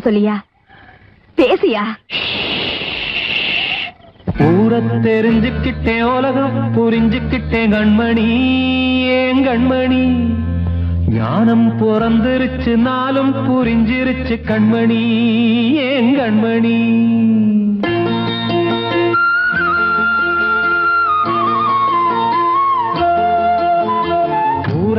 சொல்லியா? பேசியா? ஊர தெரிஞ்சுக்கிட்டேன் உலகம் புரிஞ்சுக்கிட்டே கண்மணி. ஏன் கண்மணி? ஞானம் பிறந்திருச்சு நாளும் புரிஞ்சிருச்சு கண்மணி. ஏன் கண்மணி?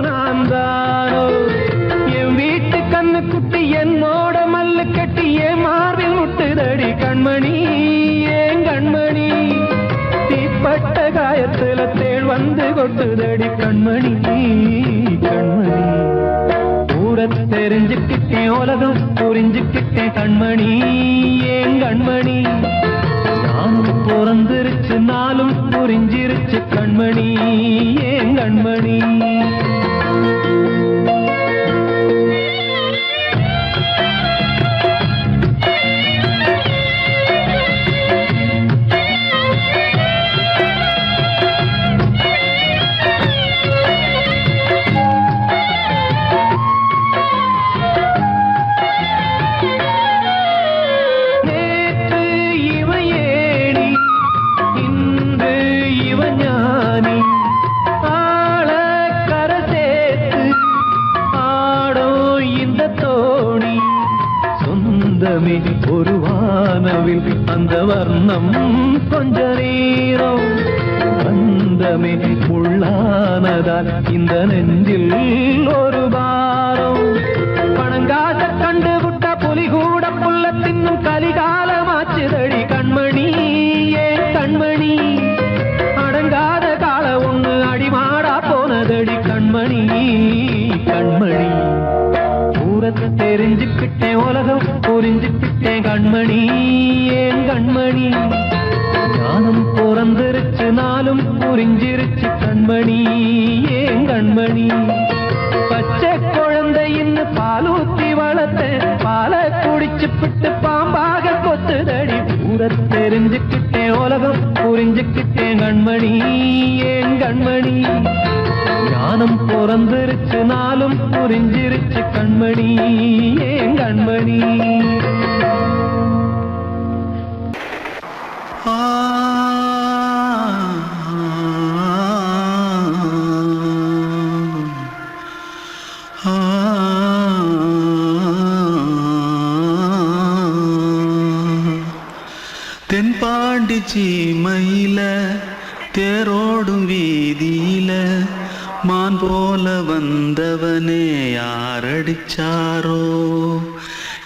நான் தானோ? என் வீட்டு கண்ணு குட்டி என்னோட மல்லு கட்டி என் மார்பில் முட்டுதடி கண்மணி ஏன் கண்மணி. தீப்பட்ட காயத்துல தேள் வந்து கொட்டுதடி கண்மணி கண்மணி. ஊர தெரிஞ்சுக்கிட்டேன் உலகம் புரிஞ்சுக்கிட்டேன் கண்மணி ஏன் கண்மணி. நானும் பிறந்திருச்சு நாளும் புரிஞ்சிருச்சு கண்மணி ஏன் கண்மணி? கண்மணி ஏன் கண்மணி? ஞானம் பிறந்திருச்சு நாளும் புரிஞ்சிருச்சு கண்மணி ஏன் கண்மணி? பச்சை குழந்தை இன்னும் பாலூத்தி வளர்த்த பாலை குடிச்சு பிட்டு பாம்பாக கொத்துதடி. ஊர தெரிஞ்சுக்கிட்டேன் உலகம் புரிஞ்சுக்கிட்டேன் கண்மணி ஏன் கண்மணி? ஞானம் பிறந்திருச்சு நாளும் புரிஞ்சிருச்சு கண்மணி ஏன் கண்மணி?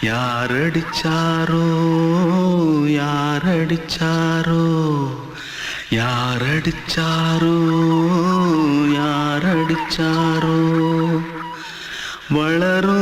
யாரடிச்சாரோ யாரடிச்சாரோ யாரடிச்சாரோ யாரடிச்சாரோ. வளரும்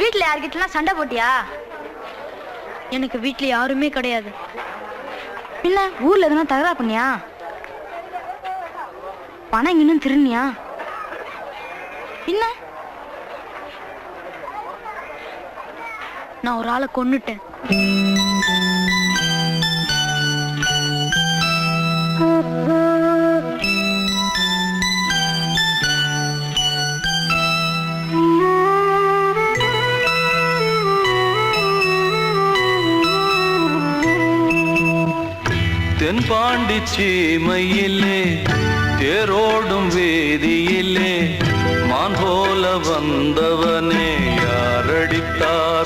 வீட்ல யார்கிட்டலாம் சண்டை போட்டியா? எனக்கு வீட்ல யாருமே கிடையாது. பின்ன ஊர்ல எதுனா தகராறு பண்ணியா? பணம் இன்னும் திருநியா பின்ன? நான் ஒரு ஆளை கொன்னுட்டேன். தென்பாண்டி சீமையிலே தேரோடும் வேதியிலே மான் போல வந்தவனே யாரடித்தார்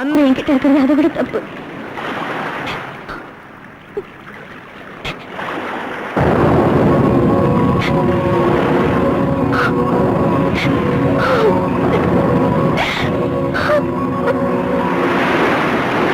என்கிட்ட இருக்கிறது அதை விட தப்பு.